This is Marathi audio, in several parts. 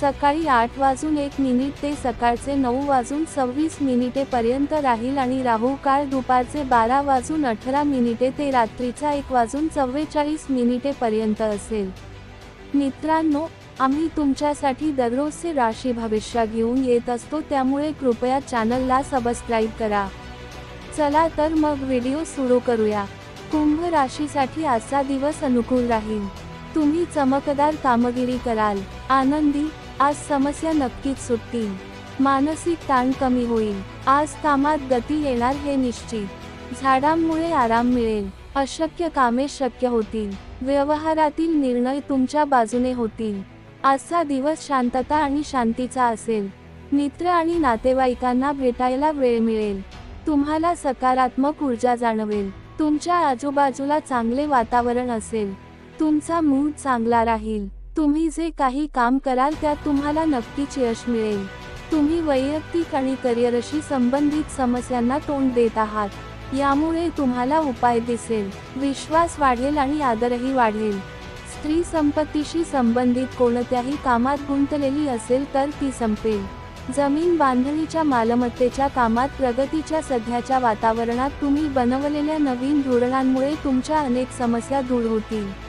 सकाळी आठ वाजून एक मिनिट ते सकाळचे नऊ वाजून सव्वीस मिनिटे पर्यंत राहील आणि राहू काळ दुपारचे बारा वाजून अठरा मिनिटे ते रात्रीचा एक वाजून चव्वेचाळीस मिनिटे पर्यंत असेल. मित्रांनो आम्ही तुमच्यासाठी दररोजचे राशी भविष्य घेऊन येत असतो त्यामुळे कृपया चॅनलला सबस्क्राईब करा. चला तर मग व्हिडिओ सुरू करूया. कुंभ राशीसाठी आजचा दिवस अनुकूल राहील. तुम्ही चमकदार कामगिरी कराल. आनंदी आज समस्या नक्कीच सुटतील. मानसिक ताण कमी होईल. आज कामात गती येणार हे निश्चित. झाडांमुळे आराम मिळेल. अशक्य कामे शक्य होतील. व्यवहारातील निर्णय तुमच्या बाजूने होतील. आजचा दिवस शांतता आणि शांतीचा असेल. मित्र आणि नातेवाईकांना भेटायला वेळ मिळेल. तुम्हाला सकारात्मक ऊर्जा जाणवेल. तुमच्या आजूबाजूला चांगले वातावरण असेल. तुमचा मूड चांगला राहील. तुम्ही जे काही काम कराल त्यात तुम्हाला नक्कीच यश मिळेल. तुम्ही वैयक्तिक आणि करिअरशी संबंधित समस्यांना तोंड देत आहात. यामुळे तुम्हाला उपाय दिसेल. विश्वास वाढेल आणि आदरही वाढेल. स्त्री संपत्तीशी संबंधित कोणत्याही कामात गुंतलेली असेल तर ती संपेल. जमीन बांधणीच्या मालमत्तेच्या कामात प्रगतीच्या सध्याच्या वातावरणात तुम्ही बनवलेल्या नवीन धोरणांमुळे तुमच्या अनेक समस्या दूर होतील.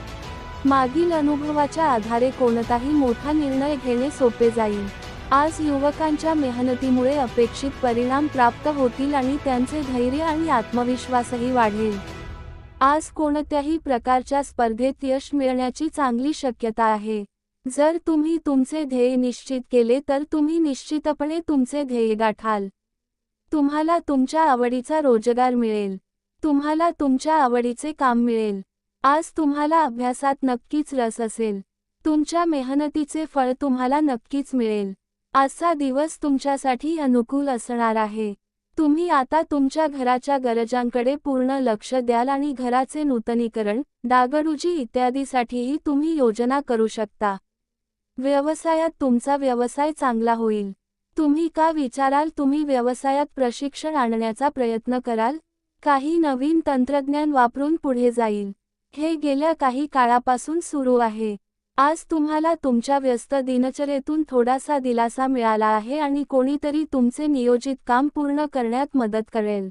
मागील अनुभवाच्या आधारे कोणताही मोठा निर्णय घेणे सोपे जाईल. आज युवकांच्या मेहनतीमुळे अपेक्षित परिणाम प्राप्त होतील आणि त्यांचे धैर्य आणि आत्मविश्वासही वाढेल. आज कोणत्याही प्रकारच्या स्पर्धेत यश मिळण्याची चांगली शक्यता आहे. जर तुम्ही तुमचे ध्येय निश्चित केले तर तुम्ही निश्चितपणे तुमचे ध्येय गाठाल. तुम्हाला तुमच्या आवडीचा रोजगार मिळेल. तुम्हाला तुमच्या आवडीचे काम मिळेल. आज तुम्हाला अभ्यासात नक्कीच रस असेल. तुमच्या मेहनतीचे फळ तुम्हाला नक्कीच मिळेल. आजचा दिवस तुमच्यासाठी अनुकूल असणार आहे. तुम्ही आता तुमच्या घराच्या गरजांकडे पूर्ण लक्ष द्याल आणि घराचे नूतनीकरण डागडुजी इत्यादीसाठीही तुम्ही योजना करू शकता. व्यवसायात तुमचा व्यवसाय चांगला होईल. तुम्ही का विचाराल? तुम्ही व्यवसायात प्रशिक्षण आणण्याचा प्रयत्न कराल? काही नवीन तंत्रज्ञान वापरून पुढे जाईल. हे गेल्या काही काळापासून सुरू आहे. आज तुम्हाला तुमच्या व्यस्त दिनचर्येतून थोडासा दिलासा मिळाला आहे आणि कोणीतरी तुमचे नियोजित काम पूर्ण करण्यात मदत करेल.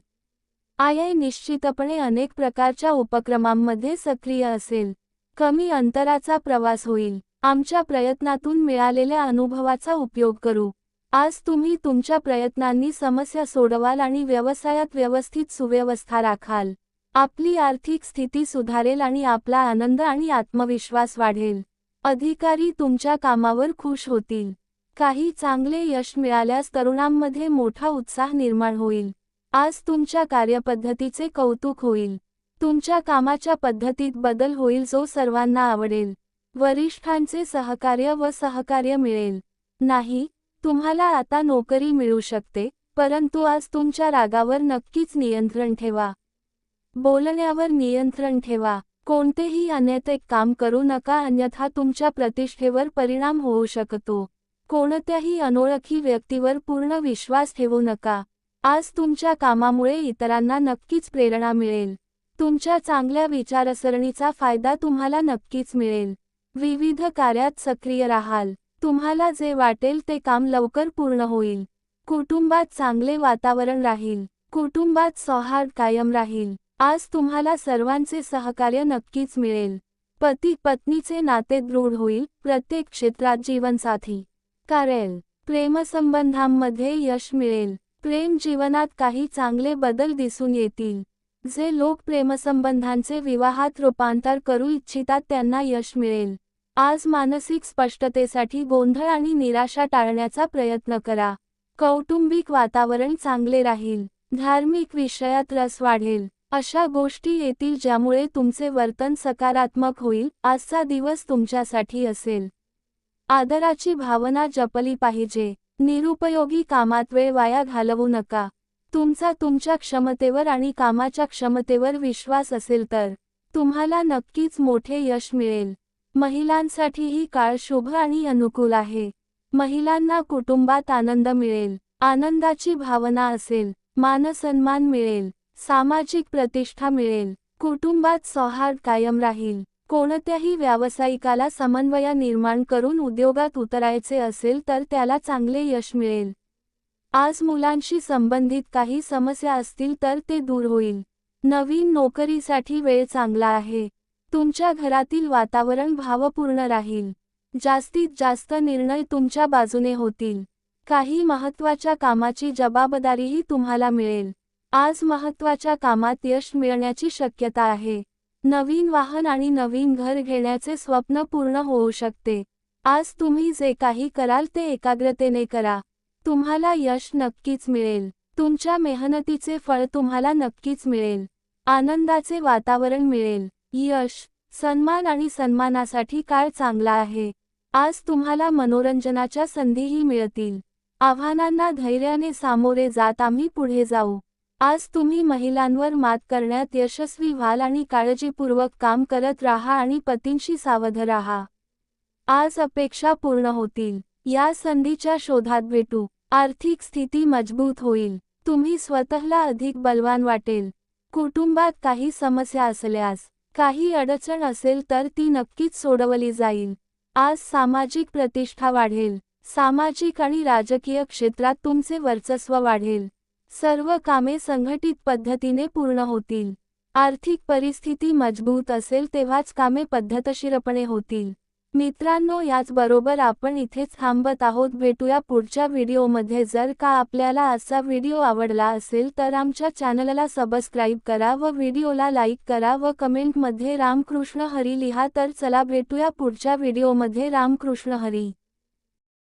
आय निश्चितपणे अनेक प्रकारच्या उपक्रमांमध्ये सक्रिय असेल. कमी अंतराचा प्रवास होईल. आमच्या प्रयत्नातून मिळालेल्या अनुभवाचा उपयोग करू. आज तुम्ही तुमच्या प्रयत्नांनी समस्या सोडवाल आणि व्यवसायात व्यवस्थित सुव्यवस्था राखाल. आपली आर्थिक स्थिती सुधारेल आणि आपला आनंद आणि आत्मविश्वास वाढेल. अधिकारी तुमच्या कामावर खुश होतील. काही चांगले यश मिळाल्यास तरुणांमध्ये मोठा उत्साह निर्माण होईल. आज तुमच्या कार्यपद्धतीचे कौतुक होईल. तुमच्या कामाच्या पद्धतीत बदल होईल जो सर्वांना आवडेल. वरिष्ठांचे सहकार्य व सहकार्य मिळेल. नाही तुम्हाला आता नोकरी मिळू शकते परंतु आज तुमच्या रागावर नक्कीच नियंत्रण ठेवा. बोलण्यावर नियंत्रण ठेवा. कोणतेही अनैतिक काम करू नका अन्यथा तुमच्या प्रतिष्ठेवर परिणाम होऊ शकतो. कोणत्याही अनोळखी व्यक्तीवर पूर्ण विश्वास ठेवू नका. आज तुमच्या कामामुळे इतरांना नक्कीच प्रेरणा मिळेल. तुमच्या चांगल्या विचारसरणीचा फायदा तुम्हाला नक्कीच मिळेल. विविध कार्यात सक्रिय राहाल. तुम्हाला जे वाटेल ते काम लवकर पूर्ण होईल. कुटुंबात चांगले वातावरण राहील. कुटुंबात सौहार्द कायम राहील. आज तुम्हाला सर्वांचे सहकार्य नक्कीच मिळेल. पती पत्नीचे नाते दृढ होईल प्रत्येक क्षेत्रात जीवनसाथी. करेल प्रेमसंबंधांमध्ये यश मिळेल. प्रेम जीवनात काही चांगले बदल दिसून येतील. जे लोक प्रेमसंबंधांचे विवाहात रूपांतर करू इच्छितात त्यांना यश मिळेल. आज मानसिक स्पष्टतेसाठी गोंधळ आणि निराशा टाळण्याचा प्रयत्न करा. कौटुंबिक वातावरण चांगले राहील. धार्मिक विषयात रस वाढेल. अशा गोष्टी येतील ज्यामुळे तुमचे वर्तन सकारात्मक होईल आजचा दिवस तुमच्यासाठी असेल. आदराची भावना जपली पाहिजे. निरुपयोगी कामात वेळ वाया घालवू नका. तुमचा तुमच्या क्षमतेवर आणि कामाच्या क्षमतेवर विश्वास असेल तर तुम्हाला नक्कीच मोठे यश मिळेल. महिलांसाठीही काळ शुभ आणि अनुकूल आहे. महिलांना कुटुंबात आनंद मिळेल. आनंदाची भावना असेल. मानसन्मान मिळेल. सामाजिक प्रतिष्ठा मिळेल. कुटुंबात सौहार्द कायम राहील. कोणत्याही व्यावसायिकाला समन्वय निर्माण करून उद्योगात उतरायचे असेल तर त्याला चांगले यश मिळेल. आज मुलांशी संबंधित काही समस्या असतील तर ते दूर होईल. नवीन नोकरीसाठी वेळ चांगला आहे. तुमच्या घरातील वातावरण भावपूर्ण राहील. जास्तीत जास्त निर्णय तुमच्या बाजूने होतील. काही महत्त्वाच्या कामाची जबाबदारीही तुम्हाला मिळेल. आज महत्त्वाच्या कामात यश मिळण्याची शक्यता आहे. नवीन वाहन आणि नवीन घर घेण्याचे स्वप्न पूर्ण होऊ शकते. आज तुम्ही जे काही कराल ते एकाग्रतेने करा. तुम्हाला यश नक्कीच मिळेल. तुमच्या मेहनतीचे फळ तुम्हाला नक्कीच मिळेल. आनंदाचे वातावरण मिळेल. यश सन्मान आणि सन्मानासाठी काळ चांगला आहे. आज तुम्हाला मनोरंजनाच्या संधीही मिळतील. आव्हानांना धैर्याने सामोरे जात आम्ही पुढे जाऊ. आज तुम्ही महिलांवर मात करण्यात यशस्वी व्हाल आणि काळजीपूर्वक काम करत राहा आणि पतींशी सावध राहा. आज अपेक्षा पूर्ण होतील. या संधीच्या शोधात भेटू. आर्थिक स्थिती मजबूत होईल. तुम्ही स्वतःला अधिक बलवान वाटेल. कुटुंबात काही समस्या असल्यास काही अडचण असेल तर ती नक्कीच सोडवली जाईल. आज सामाजिक प्रतिष्ठा वाढेल. सामाजिक आणि राजकीय क्षेत्रात तुमचे वर्चस्व वाढेल. सर्व कामे संघटित पद्धतीने पूर्ण होतील. आर्थिक परिस्थिती मजबूत असेल तेव्हाच कामे पद्धतशीरपणे होतील. मित्रांनो याचबरोबर आपण इथेच थांबत आहोत. भेटूया पुढच्या व्हिडिओमध्ये. जर का आपल्याला असा व्हिडिओ आवडला असेल तर आमच्या चॅनलला सबस्क्राईब करा व व्हिडिओला लाईक करा व कमेंटमध्ये रामकृष्ण हरी लिहा. तर चला भेटूया पुढच्या व्हिडिओमध्ये. रामकृष्ण हरी.